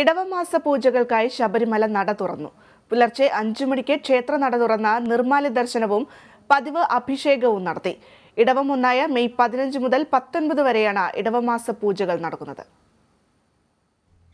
ഇടവമാസ പൂജകൾക്കായി ശബരിമല നട തുറന്നു. പുലർച്ചെ അഞ്ചു മണിക്ക് ക്ഷേത്ര നട തുറന്ന നിർമ്മാല്യ ദർശനവും പതിവ് അഭിഷേകവും നടത്തി. ഇടവം ഒന്നായ മെയ് പതിനഞ്ച് മുതൽ പത്തൊൻപത് വരെയാണ് ഇടവമാസ പൂജകൾ നടക്കുന്നത്.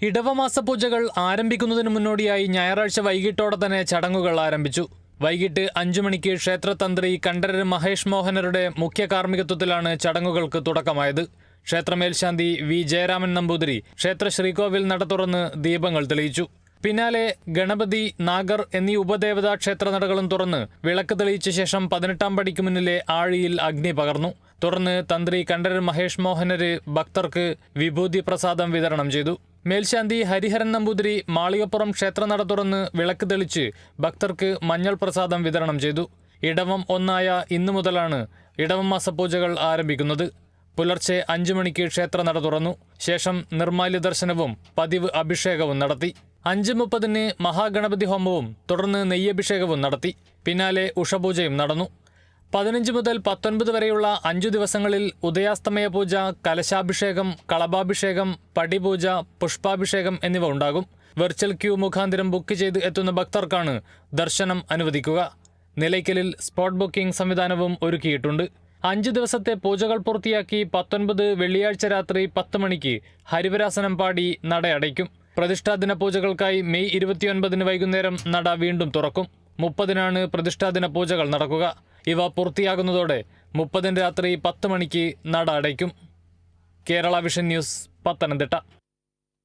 ഇടവമാസ പൂജകൾ ആരംഭിക്കുന്നതിന് മുന്നോടിയായി ഞായറാഴ്ച വൈകിട്ടോടെ തന്നെ ചടങ്ങുകൾ ആരംഭിച്ചു. വൈകിട്ട് അഞ്ചു മണിക്ക് ക്ഷേത്രതന്ത്രി കണ്ഠരര് മഹേഷ് മോഹനരുടെ മുഖ്യ കാർമ്മികത്വത്തിലാണ് ചടങ്ങുകൾക്ക് തുടക്കമായത്. ക്ഷേത്രമേൽശാന്തി വി. ജയരാമൻ നമ്പൂതിരി ക്ഷേത്ര ശ്രീകോവിൽ നട തുറന്ന് ദീപങ്ങൾ തെളിയിച്ചു. പിന്നാലെ ഗണപതി നാഗർ എന്നീ ഉപദേവതാ ക്ഷേത്ര നടകളും തുറന്ന് വിളക്ക് തെളിയിച്ച ശേഷം പതിനെട്ടാം പടിക്ക് മുന്നിലെ ആഴിയിൽ അഗ്നി പകർന്നു. തുടർന്ന് തന്ത്രി കണ്ഠരൻ മഹേഷ് മോഹനര് ഭക്തർക്ക് വിഭൂതി പ്രസാദം വിതരണം ചെയ്തു. മേൽശാന്തി ഹരിഹരൻ നമ്പൂതിരി മാളികപ്പുറം ക്ഷേത്ര നട തുറന്ന് വിളക്ക് തെളിച്ച് ഭക്തർക്ക് മഞ്ഞൾ പ്രസാദം വിതരണം ചെയ്തു. ഇടവം ഒന്നായ ഇന്നു മുതലാണ് ഇടവം മാസപൂജകൾ ആരംഭിക്കുന്നത്. പുലർച്ചെ അഞ്ചു മണിക്ക് ക്ഷേത്രനട തുറന്നു. ശേഷം നിർമാല്യ ദർശനവും പതിവ് അഭിഷേകവും നടത്തി. അഞ്ച് മുപ്പതിന് മഹാഗണപതി ഹോമവും തുടർന്ന് നെയ്യഭിഷേകവും നടത്തി. പിന്നാലെ ഉഷപൂജയും നടന്നു. പതിനഞ്ച് മുതൽ പത്തൊൻപത് വരെയുള്ള അഞ്ചു ദിവസങ്ങളിൽ ഉദയാസ്തമയ പൂജ കലശാഭിഷേകം കളഭാഭിഷേകം പടിപൂജ പുഷ്പാഭിഷേകം എന്നിവ ഉണ്ടാകും. വെർച്വൽ ക്യൂ മുഖാന്തരം ബുക്ക് ചെയ്ത് എത്തുന്ന ഭക്തർക്കാണ് ദർശനം അനുവദിക്കുക. നിലയ്ക്കലിൽ സ്പോട്ട് ബുക്കിംഗ് സംവിധാനവും ഒരുക്കിയിട്ടുണ്ട്. അഞ്ച് ദിവസത്തെ പൂജകൾ പൂർത്തിയാക്കി പത്തൊൻപത് വെള്ളിയാഴ്ച രാത്രി പത്ത് മണിക്ക് ഹരിവരാസനം പാടി നട അടയ്ക്കും. പ്രതിഷ്ഠാദിന പൂജകൾക്കായി മെയ് ഇരുപത്തിയൊൻപതിന് വൈകുന്നേരം നട വീണ്ടും തുറക്കും. മുപ്പതിനാണ് പ്രതിഷ്ഠാദിന പൂജകൾ നടക്കുക. ഇവ പൂർത്തിയാകുന്നതോടെ മുപ്പതിന് രാത്രി പത്ത് മണിക്ക് നട അടയ്ക്കും. Kerala vision news Pathanamthitta.